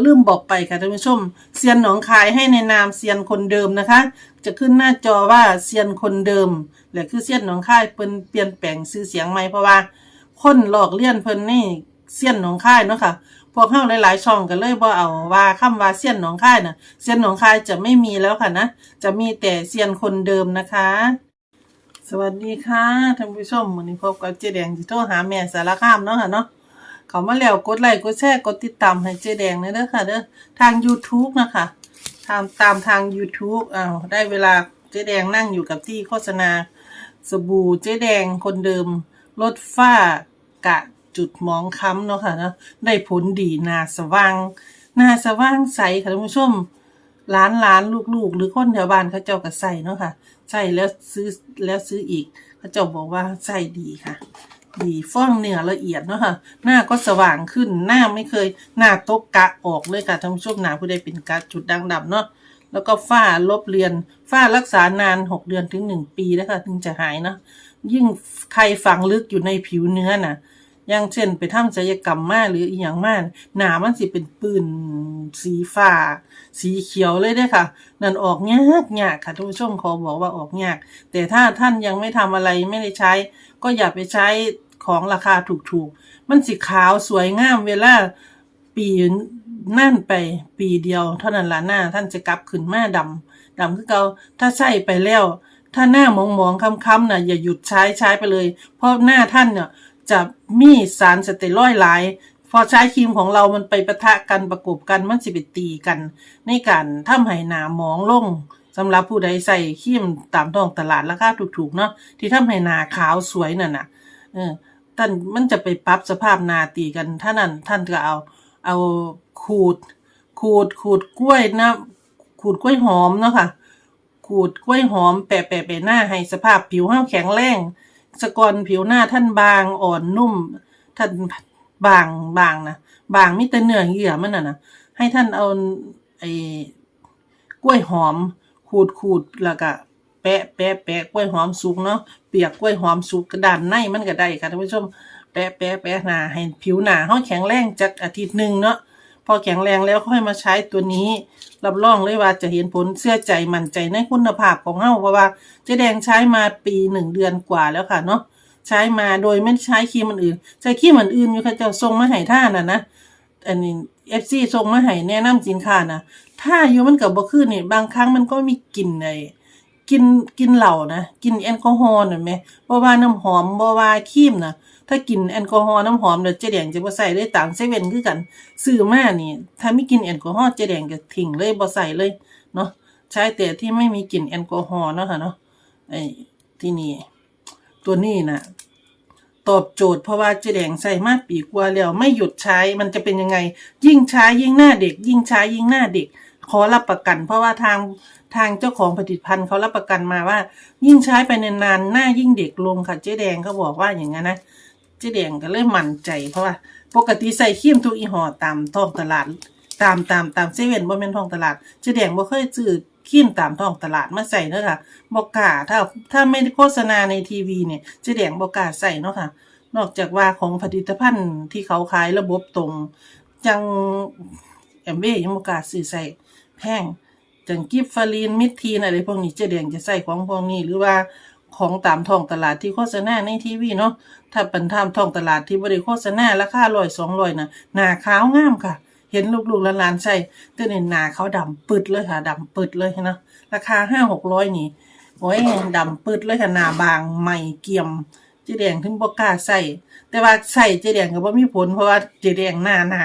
ลืมบอกไปค่ะท่านผู้ชมเซียนหนองคายให้ในนามเซียนคนเดิมนะคะ จะขึ้นหน้าจอว่าเซียนคนเดิมและคือเซียนหนองคายเพิ่นเปลี่ยนแปลงชื่อเสียงใหม่เพราะว่า คนหลอกเลี่ยนเพิ่นนี่เซียนหนองคายเนาะค่ะพวกเฮาหลาย ๆ ช่องก็เลยบ่เอาว่าคำว่าเซียนหนองคายน่ะเซียนหนองคายจะไม่มีแล้วค่ะนะจะมีแต่เซียนคนเดิมนะคะ สวัสดีค่ะท่านผู้ชมวันนี้พบกับเจ๊แดงที่โทรหาแม่สารคามเนาะค่ะเนาะ เขามาแล้วกดไลค์กดแชร์กดติดตามให้เจ๊แดงเด้อค่ะเด้อทาง YouTube นะคะตามตามทาง YouTube อ้าวได้เวลาเจ๊แดงนั่งอยู่กับที่โฆษณา สบู่เจ๊แดงคนเดิมลดฝ้ากะจุดหมองค้ำเนาะค่ะเนาะได้ผลดีหนาสว่างหนาสว่างใสค่ะท่านผู้ชมร้านร้านลูกๆ หรือคนแถวบ้านเขาเจ้าก็ใส่เนาะค่ะใส่แล้วซื้อแล้วซื้ออีกเขาเจ้าบอกว่าใส่ดีค่ะ ดีฟ้องเนื้อละเอียดเนาะค่ะหน้าก็สว่างขึ้นหน้าไม่เคย หน้าตกกะออกเลยค่ะท่านผู้ชมหนาผู้ใดเป็นกะจุดด่างดำเนาะแล้วก็ฝ้าลบเลือนฝ้ารักษานานหกเดือนถึงหนึ่งปีนะคะถึงจะหายเนาะยิ่งใครฝังลึกอยู่ในผิวเนื้อน่ะอย่างเช่นไปทำศัลยกรรมมาหรืออีหยังมาหนามันสิเป็นปืนสีฟ้า สีเขียวเลยเด้ค่ะ นั่นออกยากยากค่ะท่านผู้ชมขอบอกว่าออกยาก แต่ถ้าท่านยังไม่ทำอะไรไม่ได้ใช้ ก็อย่าไปใช้ของราคาถูกๆ มันสิขาวสวยงามเวลาปีนั่นไปปีเดียว เท่านั้นละหน้าท่านจะกลับขึ้นมาดำดำคือเกาถ้าใส่ไปแล้ว ถ้าหน้าหมองๆค้ำๆน่ะอย่าหยุดใช้ใช้ไปเลย เพราะหน้าท่านเนี่ยจะมีสารสเตียรอยด์หลาย พอใช้ครีมของเรามันไปปะทะกันประกบกันมันสิไปตีกัน ในการทำให้หนาหมองลง สำหรับผู้ใดใส่ครีมตามท้องตลาดราคาถูกๆเนาะที่ทำให้หนาขาวสวยนั่นน่ะเออท่านมันจะไปปรับสภาพนาตีกันถ้านั้นท่านก็เอาเอาขูด ขูดขูดกล้วยนะขูดกล้วยหอมเนาะค่ะขูดกล้วยหอมแปะแปะแปหน้าให้สภาพผิวห้าแข็งแรงสกอนผิวหน้าท่านบางอ่อนนุ่ม ท่านบางบางนะบางมิแต่เนื้อเยื่อมันน่ะนะให้ท่านเอาไอ้กล้วยหอม ขูดขูดแล้วก็แปะแปะแปะกล้วยหอมสุกเนาะเปียกกล้วยหอมสุกกระดานในมันก็ได้ค่ะท่านผู้ชมแปะแปะแปะหนาให้ผิวหนาเฮาแข็งแรงจักอาทิตย์หนึ่งเนาะพอแข็งแรงแล้วค่อยมาใช้ตัวนี้ รับรองเลยว่าจะเห็นผลเชื่อใจมั่นใจในคุณภาพของเฮาเพราะว่าเจ๊แดงใช้มาปีหนึ่งเดือนกว่าแล้วค่ะเนาะใช้มาโดยไม่ใช้ครีมอื่น ใช้ครีมอื่นอยู่ค่ะจ้าส่งมาให้ท่าน่ะนะอันนี้ เอฟซีส่งมาให้แนะนำสินค้านะถ้าอยู่มันกับบ่คือนี่บางครั้งมันก็มีกลิ่นไอ้กินกินเหล้านะกินแอลกอฮอล์น่ะแหม่บ่ว่าน้ำหอมบ่ว่าครีมนะถ้ากินแอลกอฮอล์น้ำหอมเดี๋ยวเจ๊แดงจะบ่ใส่เลยตามเซเว่นคือกันซื้อมานี่ ถ้าไม่กินแอลกอฮอล์เจ๊แดงก็ทิ้งเลยบ่ใส่เลยเนาะใช้แต่ที่ไม่มีกลิ่นแอลกอฮอล์เนาะค่ะเนาะไอ้ที่นี่ตัวนี้นะ ตอบโจทย์เพราะว่าเจ๊แดงใส่มาปีกว่าแล้วไม่หยุดใช้มันจะเป็นยังไง ยิ่งใช้ยิ่งหน้าเด็ก ยิ่งใช้ยิ่งหน้าเด็ก ขอรับประกัน เพราะว่าทางทางเจ้าของผลิตภัณฑ์เขารับประกันมาว่า ยิ่งใช้ไปนานๆหน้ายิ่งเด็กลงค่ะเจ๊แดงเขาบอกว่าอย่างนั้นนะเจ๊แดงก็เลยมั่นใจ เพราะว่า ปกติใส่ครีมทุกอีห่อตามท้องตลาด ตามตามตามเซเว่นบ่แม่นท้องตลาดเจ๊แดงบ่เคยซื้อ ครีมตามท้องตลาดมาใส่เด้อค่ะบ่กล้าถ้าถ้าไม่ได้โฆษณาในทีวีเนี่ยจ๊แดงบ่กล้าใส่เนาะค่ะ นอกจากว่าของผลิตภัณฑ์ที่เขาขายระบบตรง จังแอมเบยังบ่กล้าซื้อใส่แพงจังกิฟฟารีนมิดทีนอะไรพวกนี้จ๊แดงจะใส่ของพวกนี้หรือว่าของตามท้องตลาดที่โฆษณาในทีวีเนาะถ้าเป็นตามท้องตลาดที่บ่ได้โฆษณาราคา100 200น่ะหนาขาวงามค่ะ เห็นลูกๆหลานๆใส่แต่นี่หนาเขาดำปึดเลยค่ะดำปึดเลยนะราคา5 600นี่โอ้ยดำปึดเลยค่ะหนาบางใหม่เกี่ยมเจ๊แดงถึงบ่กล้าใส่แต่ว่าใส่เจ๊แดงก็บ่มีผลเพราะว่าเจ๊แดงหนาหนา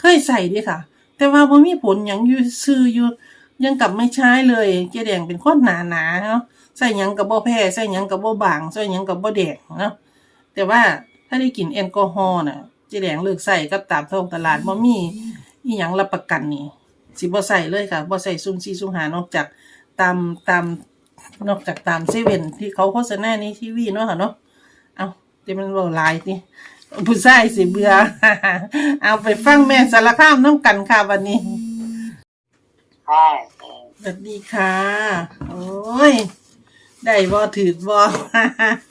เคยใส่ดิค่ะ แต่ว่าบ่มีผลยังอยู่ซื่ออยู่ยังกลับไม่ใช้เลยเจ๊แดงเป็นคนหนาหนาๆเนาะใส่ยังก็บ่แพ้ใส่ยังก็บ่บางใส่ยังก็บ่แดงเนาะแต่ว่าถ้าได้กลิ่นแอลกอฮอล์น่ะ จ๊แดงเลิกใส่กับตามท้องตลาดบ่มีอีหยังรับประกันนี่สิบ่ใส่เลยค่ะบ่ใส่ซุ่มซี่ซุ่มหานอกจากตามตามนอกจากตามเซเว่นที่เขาโฆษณาในทีวีเนาะค่ะเนาะเอาเดี๋ยวมันเบาหลายนี่ผู้ชายสิเบื่อเอาไปฟังแม่สารคามน้ำกันค่ะวันนี้ค่ะสวัสดีค่ะ โอ้ย ได้บ่ถือบ่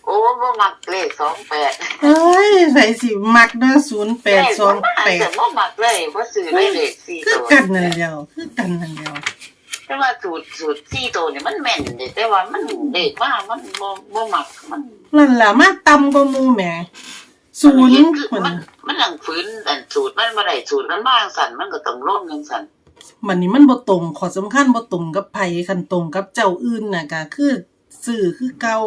โอ้บ่มักเลขสองแปดเอ้ยใส่สิมักเด้อศูนย์แปดสองแปดบ่มักเลยบ่ซื้อเลยเลขสี่ก็คือตัวกันนั่นเดียวคือกันนั่นเดียวแต่ว่าสูตรสูตรสี่ตัวเนี่ยมันแม่นเลยแต่ว่ามันเด็กมากมันบ่บ่มักมันนั่นล่ะมาต่ำกว่าหมู่แหมศูนย์คือมันมันมันหลังฝืนอันสูตรมันบ่ได้สูตรมันมาจังสั่นมันก็ต้องลงจังสั่นมันนี่มันบ่ตรงข้อสำคัญบ่ตรงกับไผคันตรงกับเจ้าอื่นน่ะก็คือ สื่อคือเก่า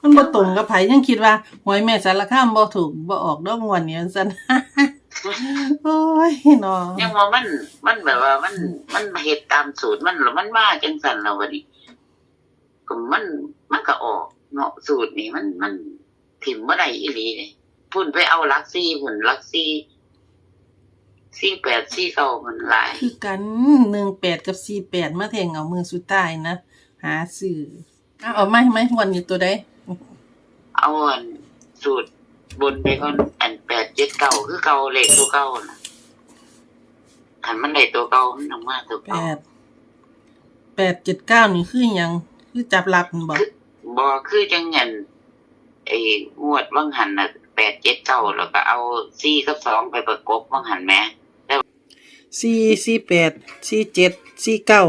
มันบ่ตรงกับไผยังคิดว่าหวยแม่สารคามบ่ถูกบ่ออกดอกงวดนี้ซั่นโอ้ยเนาะยังว่ามัน มันแบบว่ามันมันเฮ็ดตามสูตรมันแล้วมันมาจังสั่นแล้วบัดนี้ก็มันมันก็ออกเนาะสูตรนี่มันมันถิ่มบ่ได้อีหลีเลยพุ่นไปเอาหลักซี่พุ่นหลักซี่ซี่แปดซี่เก้ามันหลายคือกัน18กับ48มาแทงเอามือสุดท้ายนะ หาซื้อเอาเอาไหมไหมวันนี้ตัวใดเอาอันสูตรบนไปก่อนอันแปดเจ็ดเก้าคือเก่าเลขตัวเก่าน่ะคันมันได้ตัวเก่ามันต้องมาตัวเก่า8 879นี่คือหยังคือจับหลักนั่นบ่บอคือจังเงินไอ้งวดว่างหันน่ะแปดเจ็ดเก้าแล้วก็เอาซี่กับสองไปประกบว่างหันแหม่สี่สี่แปดสี่เจ็ดสี่เก้า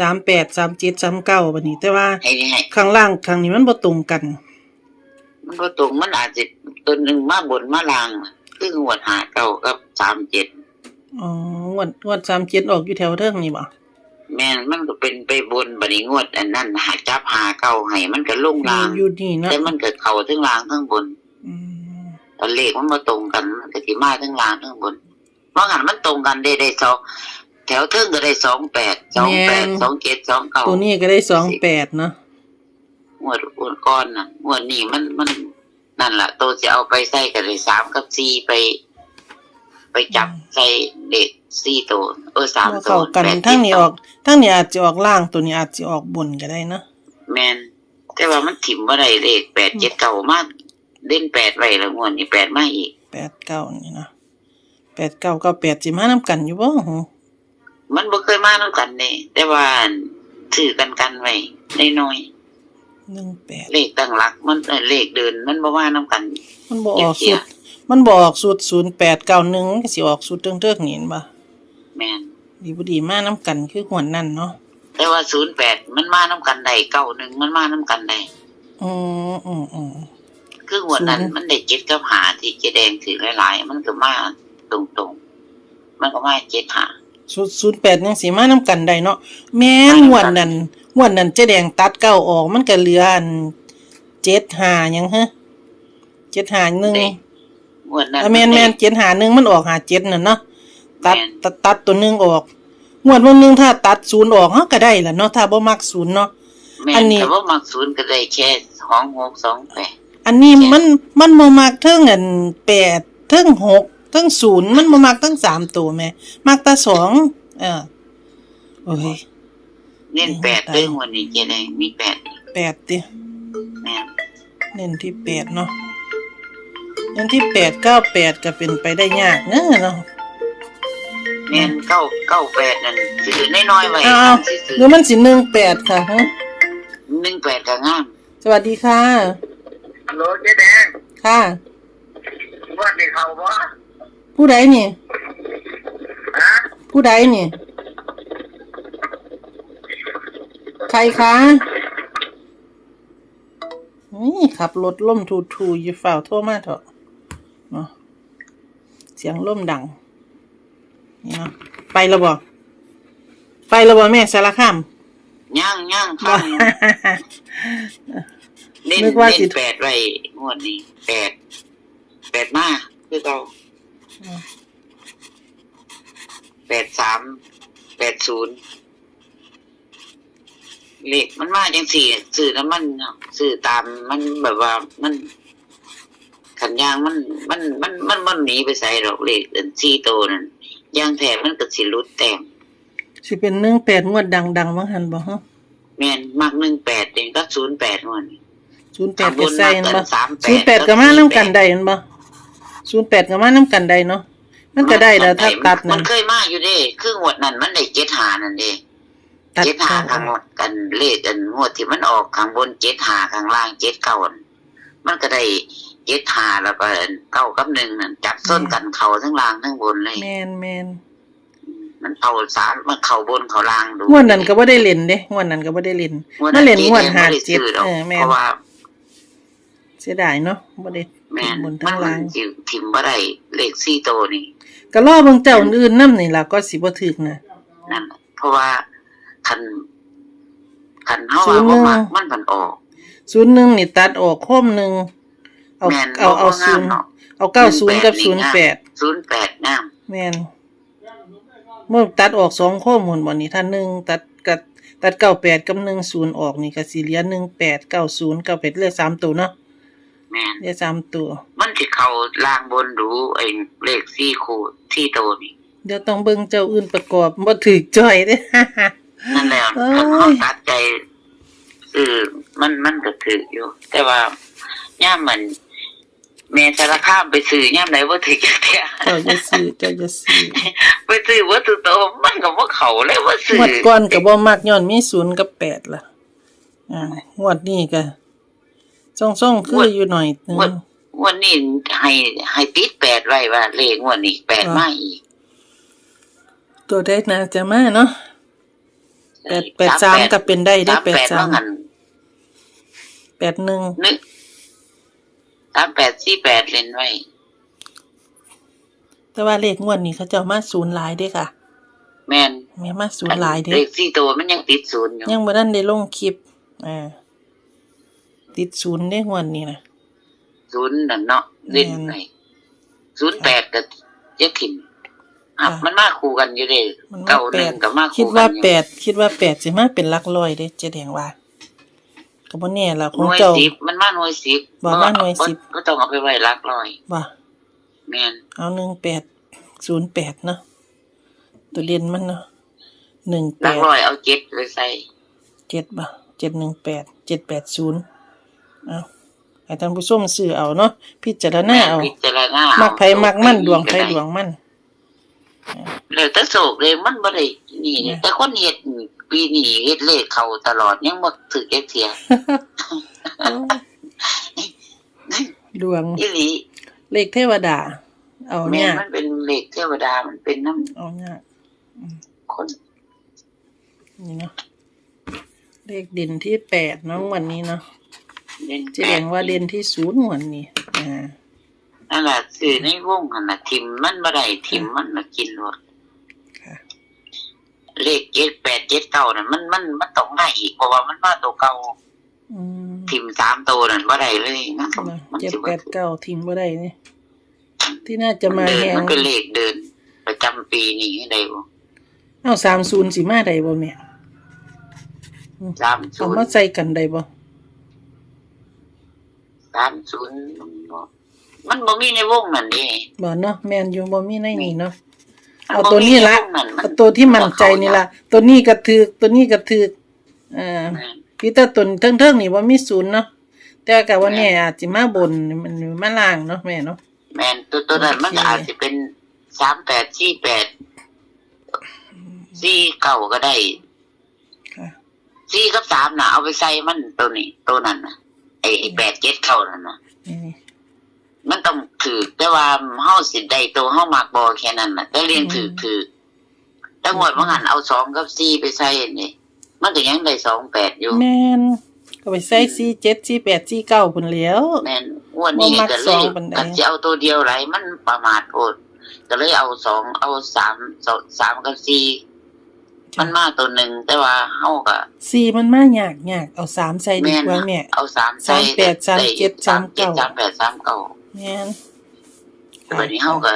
สามแปดสามเจ็ดสามเก้าบัดนี้ แต่ว่าให้ให้ ข้างล่างข้างนี้มันบ่ตรงกัน มันก็ตรงมันอาจจะตัวหนึ่งมาบนมาลางน่ะคืองวดหาเก้ากับสามเจ็ดอ๋องวดงวดสามเจ็ดออกอยู่แถวเทิงนี่บ่แม่นมันก็เป็นไปบนบัดนี้งวด อันนั้นหาจับหาเก้าให้มันก็ลงลางอยู่นี่เนาะแต่มันก็เข่าทั้งลางทั้งบนอืมตอนเลขมันมาตรงกันมันก็สิมาทั้งล่างทั้งบนเพราะงั้นมันตรงกันได้ได้สอง แถวเทิงก็ได้สองแปดสองแปดสองเจ็ดสองเก้าตัวนี้ก็ได้สองแปดเนาะงวดงวดก้อนน่ะงวดนี้มันมันนั่นแหละตัวจะเอาไปใส่กันเลยสามกับสี่ไป ไปจับใส่เด็กสี่ตัวเออสามบ่ตัวเข้ากันแปดทั้งนี้เจ็ดออกทั้งนี้อาจจะออกล่างตัวนี้อาจจะออกบนก็ได้เนาะแมนแต่ว่ามันถิ่มว่าไรเลขแปดเจ็ดเก้ามากเล่นแปดไว้แล้วงวดนี้แปดมาอีกแปดเก้านี่เนาะแปดเก้ากับแปดสิมานํกันอยู่บ่หู มันบ่เคยมาน้ำกันเนี่ยแต่ว่าถือกันกันไว้น้อยๆหนึ่งแปดเลขตั้งหลัก มันเอ่อเลขเดิน มันบ่ว่าน้ำกัน มันบ่ออกเกี่สุยวดมันบ่ออกสุดศูนย์แปดเก้าหนึ่งก็สิออกสุดเทิงเทิงๆนี่เห็นบ่แม่นดีบ่ดีมานํกันคือหวนนั่นเนาะแต่ว่าศูนย์แปดมันมาน้ำกันได้เก้าหนึ่งมันมาน้ำกันได้อืมอืมอืมคือหัวดนั้นศูนย์มันได้เจ็ดกับหาที่เจแดงถือหลายๆ มันก็มาตรงๆ มันก็มาเจ็ดหา ศูนย์ศูนย์แปดยังสิมานํกันได้เนาะแม่นมาหนำกันวนนั่นหวนนั่นเจ๊แดงตัดเก้าออกมันก็เหลืออันเจ็ดหาหยังฮะเจ็ดหาหนึ่งเด้หัวดนั้นอะแม่นแม่นเจ็ดหาหนึ่งมันออกหาเจ็ดนั่นเนาะตัดแม่นตัดตัดตัวหนึงออกงวดวันหนึงถ้าตัดศูนย์ออกเฮาก็ได้ล่ะเนาะถ้าบ่มักศูนย์เนาะแม่อันนนี้แต่ว่ามักศูนย์ก็ได้แค่สองหกสองแปดอันนี้แม่นมันมันบ่มักเทิงอันแปดเทิงหกเทิงศูนย์มันบ่มักทั้งสามตัวแม่มักแต่สองเออโอ้ยเน้นแปดตายเด้วยหัวดนี้เจแดงมีแปดอีกแปดติแม่นเน้นที่แปดเนาะเน้นที่แปดเก้าแปดก็เป็นไปได้ยากเนอะเนาะแม่นเก้าเก้าแปดนั่นซื้อน้อยๆไว้อ้าวซื้หรือมันสิหนึ่งแปดค่ะฮะหนึ่งแปดก็งามสวัสดีค่ะฮัลโหลเจ๊แดงค่ะว่าได้เขาบ่ ผู้ใดนี่ ฮะผู้ใดนี่ ใครคะนี่ขับรถล่มทูทูๆอยู่ฝ่าวโทั่วมาเถอะเนาะเสียงล่มดังนี่เนาะไปแล้วบ่ไปแล้วบ่แม่สารคาม ย่างย่างฟังเล่นนึกว่าเล่สินแปดไว้งวดนี้แปดแปดมาคือเราอืม แปดสามแปดศูนย์เลขมันมาจังสี่สื่อน้ำมันเนาะสื่อตามมันแบบว่ามันขันยางมันมันมันมันมันหนีไปใส่ดอกเลขอันสี่โตวนั่นยางแถบมันก็สิรุดแต้มสิเป็นหนึ่งแปดงวดดังดังบ้างหันบ่ฮะแม่นมากหนึ่งแปดเองก็ศูนย์แปดงวดนี้ศูนย์แปดก็ใส่เห็นบ่สามแปดศูนย์แปดก็มาน้ำกันได้เห็นบ่ ศูนย์แปดก็มาน้ำกันได้เนาะมันก็ได้แล้วถ้าตัดมันั่นนเคยมาอยู่เด้คืองวดนั้นมันได้เจ็ดหานั่นเด้ตัดเจ็ดหาขาข้างหมดกันเลขกันงวดที่มันออกข้างบนเจ็ดหาข้างล่างเจ็ดเก้านั่นมันก็ได้เจ็ดหาแล้วก็เก้ากับหนึ่งนั่นจับส้นกันเขาทั้งล่างทั้งบนเลย แมนแมนมันเอาสารมันเข้าบนเข้าล่างดูงวดนั้นก็บ่ได้เล่นเด้งวดนั้นก็บ่ได้เล่นงวดมาเล่นงวดจ๊แดหาบ่ไเจ็ดซื้อหรอกเออแม่เพนราะว่า เสียดายเนาะบ่ได้แม่นบนมัทั้นงมันล่างสิทิมบ่ได้เลข4โตวนี่ ก็รอเบิ่งเจ้าอื่นๆนำนี่ล่ะก็สิบ่ถึกนะ นั่นน่ะเพราะว่าคันคันเฮาศูว่านย์หนึ่งบ่มักมันมันออก01นี่ตัดออกโคมหนึงเอาแม่นเอาเอาบ่งามเนาะ0เอา90กับ08นี่งาม08 08งาม แม่นเมื่อตัดออกสองข้อมูลบ่นี่ถ้าหนึ่งตัดกับตัดเก้าแปดกับหนึ่งศูนย์ออกนี่ก็สิเหลือหนึ่งแปดเก้าศูนย์เก้าแปดเหลือสามตัวเนาะ แม่นเหลือสามตัว มันสิเข้าล่างบนดูไอ้เลข4คู่ที่โตวนี่เดี๋ยวต้องเบิ่งเจ้าอื่นประกอบบ่ถือจ้อยเด้ นั่นแหละเอ้ยคันเฮาตัดใจซื้อมันมันก็ถืออยู่ แต่ว่าย่ามมันแม่สารคามไปซื้อย่ามไหนบ่ถือจักเที่ยเจ้าจะซื้อเจ้าจะซื้อไปซื้อวัตถุโตมันก็บ่เข้าเลยว่าซื้องวดก่อนก็บ่มักย้อนมีศูนย์กับแปดล่ะอ่างวดนี้ก็ ซ่องๆคืออยู่หน่อยนึงงวดงวดนี้ให้ให้ติดแปดไว้ว่าเลขงวดนี้แปดมาอีก ตัวได้น่าจะมาเนาะแปดแปดสามก็เป็นได้ได้สามแปดแปดสาว่ามงันแปดหนึ่งนึกสามแปดสี่แปดเล่นไว้ แต่ว่าเลขงวดนี้เขาเจ้ามาศูนย์หลายเด้ค่ะ แม่นแม่มาศูนย์หลายเด้เลขสี่ตัวมันยังติดศูนย์อยู่ยังบ่ทันได้ลงคลิปอ่า ติดศูนย์ได้งวดนี้นะศูนย์นั่นเนาะเล่นแม่นไว้ศูนย์แปดกับเจ็ดถิ่นอะค่ะมันมาคู่กันอยู่เด้มันมาเก้าหแปนึ่งดกับมาคิดคู่กัว่านอยู่แปดคิดว่าแปดสิมาเป็นหลักร้อยเด้เจ๊แดงว่าก็บ่แน่ล่ะขหองน่วยเจ้าสิบมันมาหน่วยสิบบอกว่าหน่วยสิบก็ต้องเอาไปไว้หลักร้อยบ่แม่นเอา1808เนาะตัวเรียนมันเนาะหลักร้อยเอาเจ็ดไปใส่17บ่718 780เอาให้ท่านผู้ชมซื้อเอาเนาะพิจารณาเอาพิจารณามัมักไผมักมันดวงไผดวงมันแล้วแต่โศกเลยมันบ่ได้นี่เนี่ยแต่คนเฮ็ดปีนี้เฮ็ดเลขเข้าตลอดยังบ่ถึกเอ็กเทียดวงอีหลีเลขเทวดา เอาแม่เนี่ยนมันเป็นเลขเทวดามันเป็นน้ำเอาเนี่ยคนนี่เนาะเลขเด่นที่แปดเน้องวันนี้เนาะ เล่นแสดงว่าเด่นที่ศูนย์วันนี้อ่านั่นล่ะสื่อในวงนั่นน่ะทิมมันบ่ได้ทิมมันน่ะกินหมดค่ะ เลขเจ็ดแปดเจ็ดเก้านั่นมันมันมันต้องมาอีกเพราะว่ามันมาตัวเก่าอืมทิมสามตัวนั่นบ่ได้เลยมันก็นะมันเจ็ดสิแปบ่ดเก้าทิ้งบ่ได้นี่ที่น่าจะมาเดินแหงมันเป็นเลขเดิน ประจำปีนี้ให้ได้บ่เอาสามศูนย์สิมาได้บ่แม่สามศูเอานมาย์ใส่กันได้บ่ สามศูนย์มันบ่มีในวงนั่นเด้บ่เนาะแม่นอยู่บ่มีในนี้เนาะมันเอาบ่ตัวนี้ละมีใวงนั่นมันเอาตัวที่มั่นใจนี่ล่ะตัวนี้ก็ถือตัวนี้ก็ถืออ่าแม่นพี่แต่ตนเทิงๆนี่บ่มีศูนย์เนาะแต่ก็ว่าเนี่ยอาจสิมาบนมันมาล่างเนาะแม่เนาะแม่นตัวตัวนั้นมันโอเคอาจจะเป็นสามแปดสี่แปดสี่เก้าก็ได้ค่ะสี่กับสามน่ะเอาไปใส่มันตัวนี้ตัวนั้นน่ะ ไอ้ไอ้แปดเจ็ดเข้านั่นน่ะนี่มันต้องถือแต่ว่าเฮาสิได้ตัวเฮามักบ่แค่นั้นน่ะแต่เรียนถือถือแต่งวดว่างั้นเอาสองกับสี่ไปใส่นี่มันก็ยังได้สองแปดอยู่ แม่นก็ไปใส่47 48 49พุ่นแหล้ว แม่นงวดนี้บ่มักก็สเลองยปานใด กันสิเอาตัวเดียวไรมันประมาทโพดก็เลยเอาสองเอาสามสองสามกับสี่ มันมาตัวหนึ่งแต่ว่าเฮาก็สี่มันมายากยากเอาสามใส่ดีแม่นกว่านะแม่ เอาสามใส่สามแปดสามเจ็ดสามเจ็ดสาสามมเก้าแปดสามเก้าแม่นแต่วันนี้เฮาก็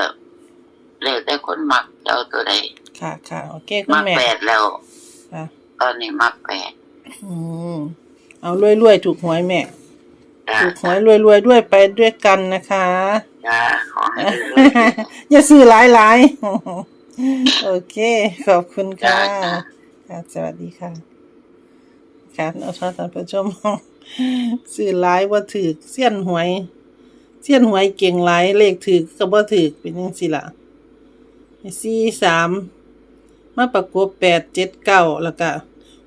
แล้วแต่คนมักจะเอาตัวใดค่ะค่ะโอเคคุณมักแม่ แปดแล้ว ค่ะ ตอนนี้มักแปดอืมเอารวยๆถูกหวยแม่ จ้าถูกหวยรวยๆด้วยไปด้วยกันนะคะ จ้าขอให้รวยอย่าซื้อหลายๆ โอเค ขอบคุณๆจ้าค่ะจ้าค่ะ สวัสดีค่ะค่ะเอาท่านผู้ชมซื้อหลายว่าถือเสี้ยนหวย เสี้ยนหวยเก่งหลาย เลขถือก็บ่ถือเป็นจังซี่ล่ะสี่สามมาประกบแปดเจ็ดเก้าแล้วก็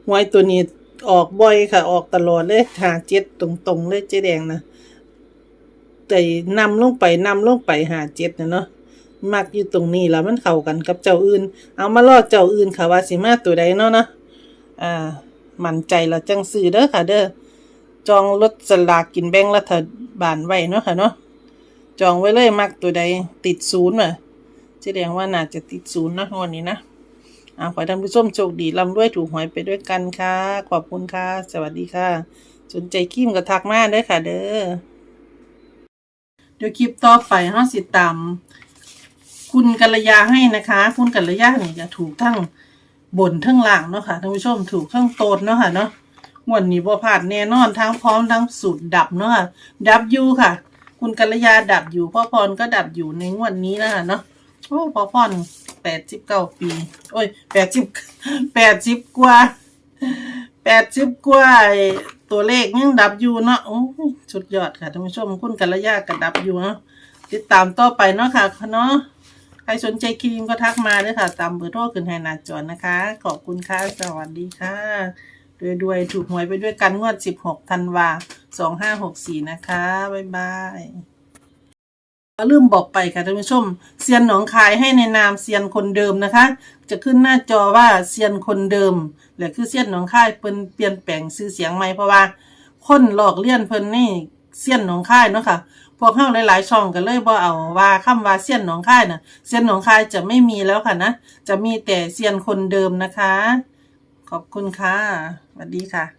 หวยตัวนี้ออกบ่อยค่ะ ออกตลอดเลยหาเจ็ดตรงๆเลยเจ๊แดงนะแต่นำลงไปนำลงไปหาเจ็ดนะเนาะ มักอยู่ตรงนี้แล้วมันเข้ากันกับเจ้าอื่น เอามาลอดเจ้าอื่นค่ะว่าสิมาตัวใดเนาะนะอ่ามั่นใจแล้วจังซื้อเด้อค่ะ เด้อจองรถสลากกินแบ่งรัฐบาลไว้เนาะค่ะเนาะจองไว้เลยมักตัวใดติดศูนย์ว่ะแสดงว่าน่าจะติดศูนย์นะงวันนี้นะอ่าขอให้ท่านผู้ชมโชคดีร่ำรวยถูกหวยไปด้วยกันค่ะ ขอบคุณค่ะ สวัสดีค่ะ สนใจคิมก็ทักมาเด้ค่ะ เด้อเดี๋ยวคลิปต่อไปเฮาสิตาม คุณกัลยาให้นะคะ คุณกัลยาเนี่ยจะถูกทั้งบนทั้งล่างเนาะค่ะท่านผู้ชมถูกทั้งโตนเนาะค่ะเนาะงวดนี้บ่พลาดแน่นอนทั้งพร้อมทั้งสูตรดับเนาะค่ะดับยูค่ะ คุณกัลยาดับอยู่พ่อพรก็ดับอยู่ในงวดนี้นะคะเนาะโอ้พ่อพรแปดสิบเก้าปี โอ้ยแปดสิบแปดสิบกว่าแปดสิบกว่าตัวเลขยังดับอยู่เนาะโอ้สุดยอดค่ะท่านผู้ชมคุณกัลยาก็ดับอยู่เนาะติดตามต่อไปเนาะค่ะเนาะ ครสนใจครีมก็ทักมาด้วยค่ะ ตามเบอร์โทรขึ้นให้หน้าจอนะคะ ขอบคุณค่ะ สวัสดีค่ะด้วยด้วยถูกหวยไปด้วยกันงวด 16ธันวา2564 นะคะ บ๊ายบายลืมบอกไปค่ะท่านผู้ชมเซียนหนองคายให้ในนามเซียนคนเดิมนะคะ จะขึ้นหน้าจอว่าเซียนคนเดิมและคือเซียนหนองคายเพิ่นเปลี่ยนแปลงซื้อเสียงใหม่เพราะว่า คนหลอกเลี่ยนเพิ่นนี่เซียนหนองคายเนาะค่ะ พวกเฮาหลายๆช่องก็เลยบ่เอาว่าคำว่าเซียนหนองคายน่ะเซียนหนองคายจะไม่มีแล้วค่ะนะ จะมีแต่เซียนคนเดิมนะคะ ขอบคุณค่ะสวัสดีค่ะ